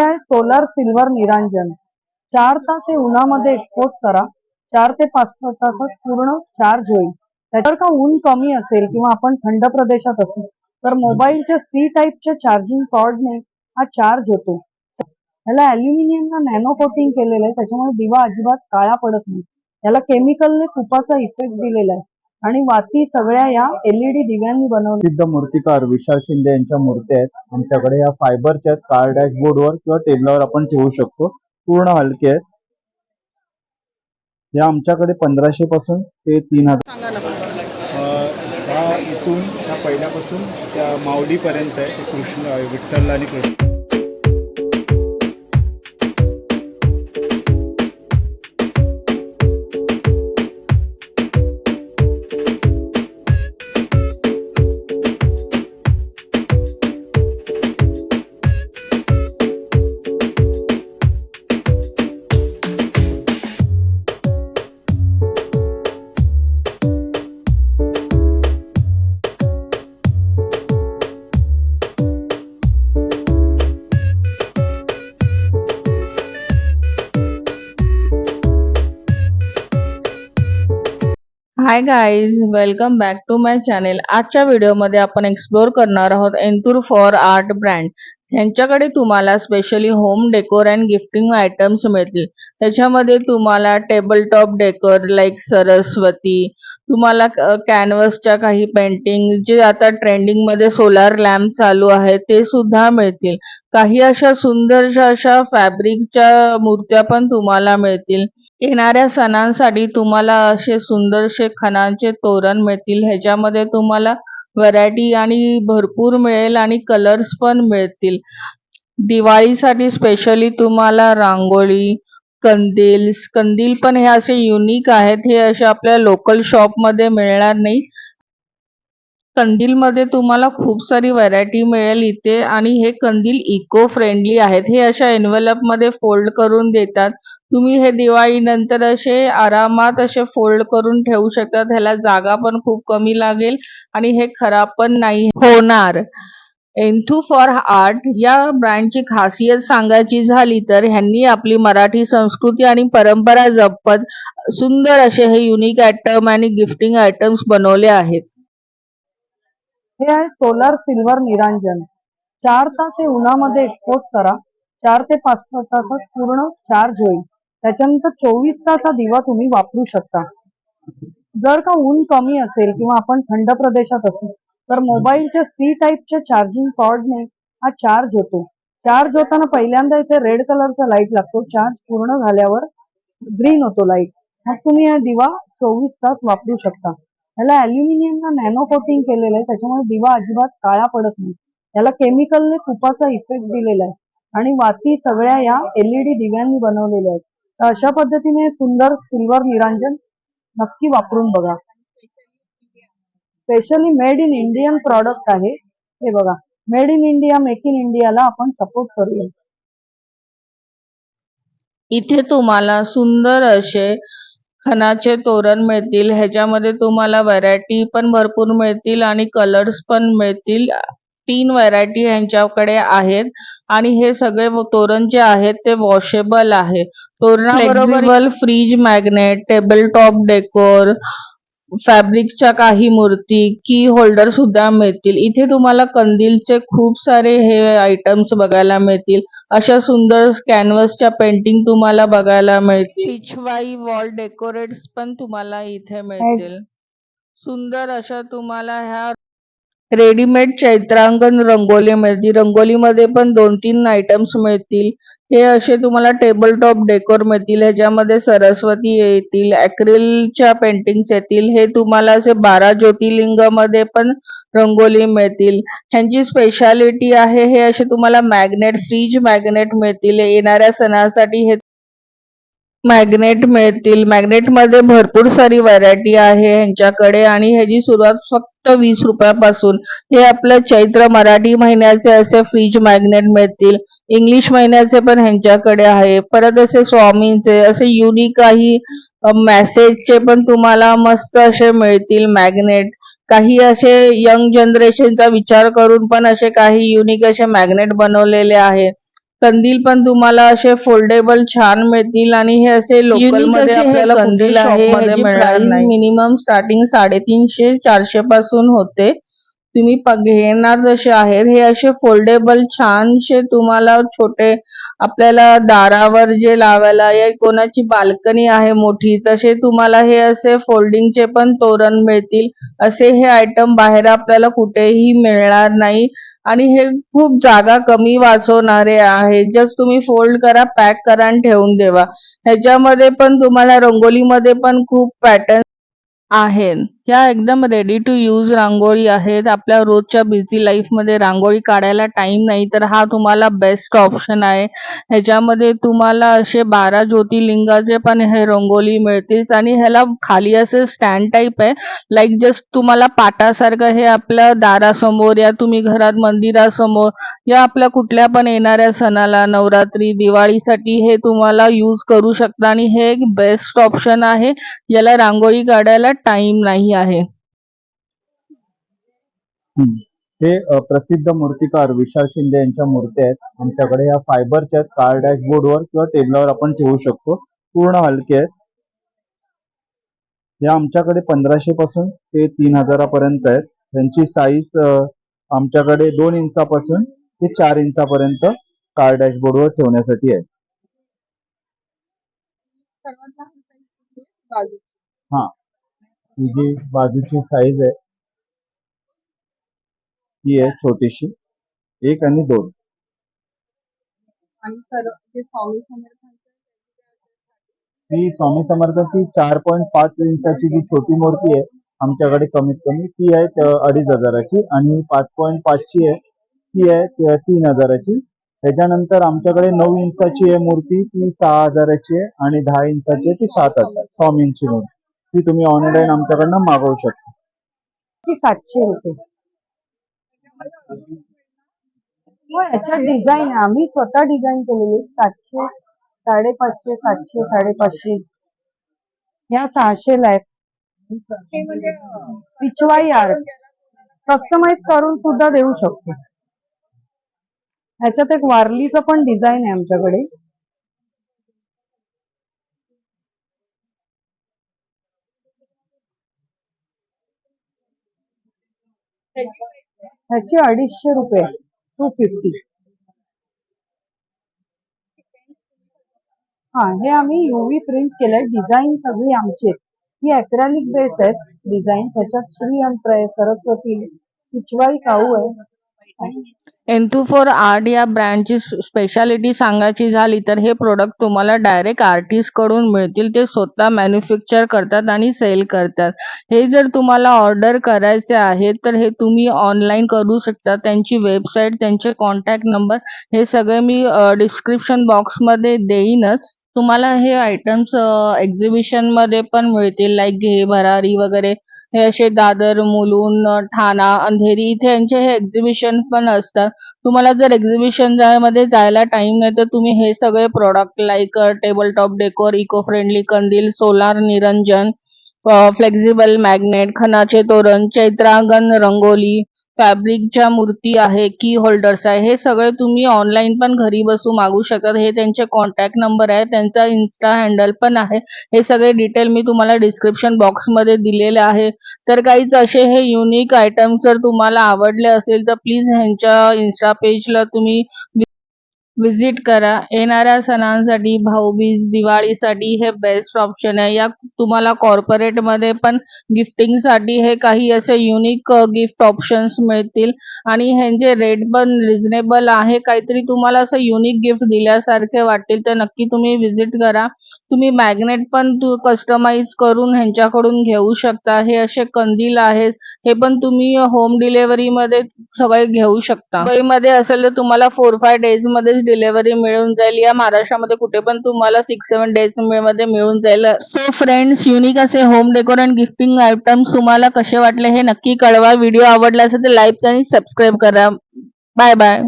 आहे solar silver निरांजन. चार तास हे उन्हामध्ये एक्सपोज करा. चार ते पाच तासात पूर्ण चार्ज होईल. त्याच्यावर का ऊन कमी असेल किंवा आपण थंड प्रदेशात असू तर मोबाईलच्या सी टाईपच्या चार्जिंग कॉर्डने हा चार्ज होतो. ह्याला अल्युमिनियमला नॅनो कोटिंग केलेलं आहे. त्याच्यामुळे दिवा अजिबात काळा पडत नाही. त्याला केमिकलने तुपाचा इफेक्ट दिलेला आहे. आणि वाती सगळ्या या एलईडी दिव्यांनी बनवल्या. प्रसिद्ध मूर्तिकार विशाल शिंदे यांच्या मूर्ती आहेत. आमच्याकडे या फायबरच्या आहेत कार डॅशबोर्डवर किंवा टेबलावर आपण ठेवू शकतो. पूर्ण हलके आहेत. या आमच्याकडे पंधराशे पासून ते तीन हजार. त्या इथून त्या पहिल्यापासून त्या माऊलीपर्यंत आहे. कृष्ण विठ्ठल आणि Krishna. Hi guys welcome back to my channel आजच्या व्हिडिओमध्ये आपण एक्सप्लोअर करणार आहोत एंतूर फॉर आर्ट ब्रँड यांच्याकडे तुम्हाला specially home decor and gifting items मिळतील. त्याच्यामध्ये तुम्हाला table top decor like Saraswati तुम्हाला कॅनव्हसच्या काही पेंटिंग जे आता ट्रेंडिंगमध्ये सोलार लॅम्प चालू आहे ते सुद्धा मिळतील. काही अशा सुंदरशा अशा फॅब्रिकच्या मूर्त्या पण तुम्हाला मिळतील. येणाऱ्या सणांसाठी तुम्हाला असे सुंदरसे खणांचे तोरण मिळतील. ह्याच्यामध्ये तुम्हाला व्हरायटी आणि भरपूर मिळेल आणि कलर्स पण मिळतील. दिवाळीसाठी स्पेशली तुम्हाला रांगोळी कंदील कंदील पण हे असे युनिक आहेत. हे असे आपल्या लोकल शॉपमध्ये मिळणार नाही. कंदीलमध्ये तुम्हाला खूप सारी व्हरायटी मिळेल इथे आणि हे कंदील इको फ्रेंडली आहेत. हे अशा envelope मध्ये फोल्ड करून देतात. तुम्ही हे दिवाळीनंतर असे आरामात असे फोल्ड करून ठेवू शकता ह्याला जागा पण खूप कमी लागेल आणि हे खराब पण नाही होणार. एन्थू फॉर आर्ट या ब्रँडची खासियत सांगायची झाली तर ह्यांनी आपली मराठी संस्कृती आणि परंपरा जपत सुंदर असे हे युनिक आयटम आणि गिफ्टिंग आयटम्स बनवले आहेत. हे आहे सोलार सिल्वर निरांजन. चार तास हे उन्हामध्ये एक्सपोज करा. चार ते पाच तासात पूर्ण चार्ज होईल. त्याच्यानंतर चोवीस तास हा दिवा तुम्ही वापरू शकता. जर का ऊन कमी असेल किंवा आपण थंड प्रदेशात असू तर मोबाईलच्या सी टाईपच्या चार्जिंग कॉर्डने हा चार्ज होतो. चार्ज होताना पहिल्यांदा इथे रेड कलरचा लाइट लागतो. चार्ज पूर्ण झाल्यावर ग्रीन होतो लाइट मग तुम्ही हा दिवा चोवीस तास वापरू शकता. याला अल्युमिनियमला नॅनो कोटिंग केलेलं आहे. त्याच्यामुळे दिवा अजिबात काळा पडत नाही. याला केमिकलने तुपाचा इफेक्ट दिलेला आहे. आणि वाती सगळ्या या एलईडी दिव्यांनी बनवलेल्या आहेत. तर अशा पद्धतीने सुंदर सिल्वर निरांजन नक्की वापरून बघा. Specially made in Indian product आहे. हे बघा made in India make in इंडियाला आपण सपोर्ट करूया. इथे तुम्हाला सुंदर असे खणाचे तोरण मिळतील. ह्याच्यामध्ये तुम्हाला व्हरायटी पण भरपूर मिळतील आणि कलर्स पण मिळतील. तीन व्हरायटी ह्यांच्याकडे आहेत. आणि हे सगळे तोरण जे आहेत ते वॉशेबल आहे. तोरणाबरोबर fridge magnet table top decor फॅब्रिकच्या काही मूर्ती की होल्डर सुद्धा मिळतील. इथे तुम्हाला कंदीलचे खूप सारे हे आयटम्स बघायला मिळतील. अशा सुंदर कॅनव्हसच्या पेंटिंग तुम्हाला बघायला मिळतील. पिछवाई वॉल डेकोरेट्स पण तुम्हाला इथे मिळतील. सुंदर अशा तुम्हाला ह्या रेडीमेड चैत्रांगण रंगोली मिळतील. रंगोलीमध्ये पण दोन तीन आयटम्स मिळतील. हे असे तुम्हाला टेबल टॉप डेकोर मिळतील. ह्याच्यामध्ये सरस्वती येतील ॲक्रिलच्या पेंटिंग्स येतील. हे तुम्हाला असे बारा ज्योतिर्लिंगमध्ये पण रंगोली मिळतील. ह्यांची स्पेशालिटी आहे हे असे तुम्हाला मॅग्नेट फ्रीज मॅग्नेट मिळतील. येणाऱ्या सणासाठी हे मॅग्नेट मिळतील. मॅग्नेटमध्ये भरपूर सारी व्हरायटी आहे ह्यांच्याकडे आणि ह्याची सुरुवात फक्त वीस रुपयापासून. हे आपलं चैत्र मराठी महिन्याचे असे फ्रीज मॅग्नेट मिळतील. इंग्लिश महिन्याचे पण ह्यांच्याकडे आहे. परत असे स्वामींचे असे युनिक काही मेसेजचे पण तुम्हाला मस्त असे मिळतील मॅग्नेट काही असे यंग जनरेशनचा विचार करून पण असे काही युनिक असे मॅग्नेट बनवलेले आहेत कंदील पण तुम्हाला असे फोल्डेबल छान मिळतील आणि हे असे लोकलमध्ये आपल्याला कंदील ह्याची प्राइस मिनिमम स्टार्टिंग साडेतीनशे चारशे पासून होते. तुम्ही घेणार जसे आहेत हे असे फोल्डेबल छानसे तुम्हाला छोटे आपल्याला दारावर जे लावायला या कोणाची बाल्कनी आहे मोठी तसे तुम्हाला हे असे फोल्डिंगचे पण तोरण मिळतील. असे हे आयटम बाहेर आपल्याला कुठेही मिळणार नाही. आणि हे खूप जागा कमी वाचवणारे आहे. जस्ट तुम्ही फोल्ड करा पॅक करा आणि ठेवून देवा. ह्याच्यामध्ये पण तुम्हाला रंगोलीमध्ये पण खूप पॅटर्न आहे ह्या एकदम रेडी टू यूज रांगोळी आहेत. आपल्या रोजच्या बिझी लाईफमध्ये रांगोळी काढायला टाइम नाही तर हा तुम्हाला बेस्ट ऑप्शन आहे. ह्याच्यामध्ये तुम्हाला असे बारा ज्योतिर्लिंगाचे पण हे रंगोली मिळतील आणि ह्याला खाली असे स्टँड टाईप आहे. लाईक जस्ट तुम्हाला पाटासारखं हे आपल्या दारासमोर या तुम्ही घरात मंदिरासमोर या आपल्या कुठल्या पण येणाऱ्या सणाला नवरात्री दिवाळीसाठी हे तुम्हाला यूज करू शकता आणि हे एक बेस्ट ऑप्शन आहे. ज्याला रांगोळी काढायला टाइम नाही आहे. हे प्रसिद्ध मूर्तिकार विशाल शिंदे यांच्या मूर्ती आहेत. आमच्याकडे या फायबरच्या आहेत कार डॅशबोर्डवर किंवा टेबलावर आपण ठेवू शकतो. पूर्ण हलके आहेत. या आमच्याकडे पंधराशे पासून ते तीन हजारापर्यंत आहेत. त्यांची साईज आमच्याकडे दोन इंचापासून ते चार इंचापर्यंत कार डॅशबोर्डवर ठेवण्यासाठी आहे? ही. जी बाजूची साईज आहे ही आहे छोटीशी एक आणि दोन. ही स्वामी समर्थाची चार पॉईंट पाच इंचाची जी छोटी मूर्ती आहे आमच्याकडे कमीत कमी ती आहे अडीच हजाराची आणि पाच पॉईंट पाचची आहे ती आहे तीन हजाराची. त्याच्यानंतर आमच्याकडे नऊ इंचाची आहे मूर्ती ती सहा हजाराची आहे आणि दहा इंचाची आहे ती सात हजार स्वामींची मूर्ती. ती तुम्ही ऑनलाईन आमच्याकडनं मागवू शकता. ती सातशे रुपये. हो याच्यात डिझाईन आहे. आम्ही स्वतः डिझाईन केलेली सातशे साडेपाचशे सातशे साडेपाचशे. या सहाशेला आहेत पिचवाई आर्ट कस्टमाइज करून सुद्धा देऊ शकतो. ह्याच्यात एक वारलीचं पण डिझाईन आहे आमच्याकडे. ह्याची अडीचशे रुपये टू फिफ्टी हा हे आम्ही युव्ही प्रिंट केलंय डिझाईन सगळी आमची ही अक्रॅलिक बेस आहेत डिझाईन ह्याच्यात श्रीयंत्र आहे सरस्वती पिचवाई काऊ आहे. एन्थू फोर आर्ट या ब्रँडची स्पेशालिटी सांगायची झाली तर हे प्रोडक्ट तुम्हाला डायरेक्ट आर्टिस्टकडून मिळतील. ते स्वतः मॅन्युफॅक्चर करतात आणि सेल करतात. हे जर तुम्हाला ऑर्डर करायचे आहे तर हे तुम्ही ऑनलाईन करू शकता. त्यांची वेबसाईट त्यांचे कॉन्टॅक्ट नंबर हे सगळे मी डिस्क्रिप्शन बॉक्समध्ये देईनच. तुम्हाला हे आयटम्स एक्झिबिशनमध्ये पण मिळतील. लाईक घे भरारी वगैरे. हे असे दादर मुलुंड ठाणा अंधेरी इथे यांचे हे एक्झिबिशन पण असतात. तुम्हाला जर एक्झिबिशनमध्ये जायला टाइम नाही तर तुम्ही हे सगळे product like table top decor eco friendly कंदील सोलार निरंजन फ्लेक्झिबल मॅग्नेट खणाचे तोरण चैत्रांगण रंगोली फॅब्रिकच्या मूर्ती आहे की होल्डर्स आहे हे सगळे तुम्ही ऑनलाईन पण घरी बसून मागू शकतात हे त्यांचे कॉन्टॅक्ट नंबर आहे त्यांचा इन्स्टा हँडल पण आहे. हे सगळे डिटेल मी तुम्हाला डिस्क्रिप्शन बॉक्समध्ये दिलेले आहे. तर काहीच असे हे युनिक आयटम्स जर तुम्हाला आवडले असेल तर प्लीज ह्यांच्या इन्स्टा पेजला तुम्ही व्हिजिट करा. येणाऱ्या सणांसाठी भाऊबीज दिवाळीसाठी हे बेस्ट ऑप्शन आहे. या तुम्हाला कॉर्पोरेटमध्ये पण गिफ्टिंगसाठी हे काही असे युनिक गिफ्ट ऑप्शन्स मिळतील. आणि ह्यांचे रेट पण रिजनेबल आहे काहीतरी तुम्हाला असं युनिक गिफ्ट दिल्यासारखे वाटेल तर नक्की तुम्ही व्हिजिट करा. तुम्ही मॅग्नेट पण तू कस्टमाइज करून ह्यांच्याकडून घेऊ शकता. हे असे कंदील आहेत. हे पण तुम्ही होम डिलेवरीमध्ये सगळे घेऊ शकता. मुंबईमध्ये असेल तर तुम्हाला फोर फाय डेज मध्येच डिलेवरी मिळून जाईल. या महाराष्ट्रामध्ये कुठे पण तुम्हाला सिक्स सेवन डेजमध्ये मिळून जाईल. सो फ्रेंड्स युनिक असे home decor and gifting items तुम्हाला कसे वाटले हे नक्की कळवा. व्हिडिओ आवडला असेल तर लाईक आणि सबस्क्राईब करा. Bye bye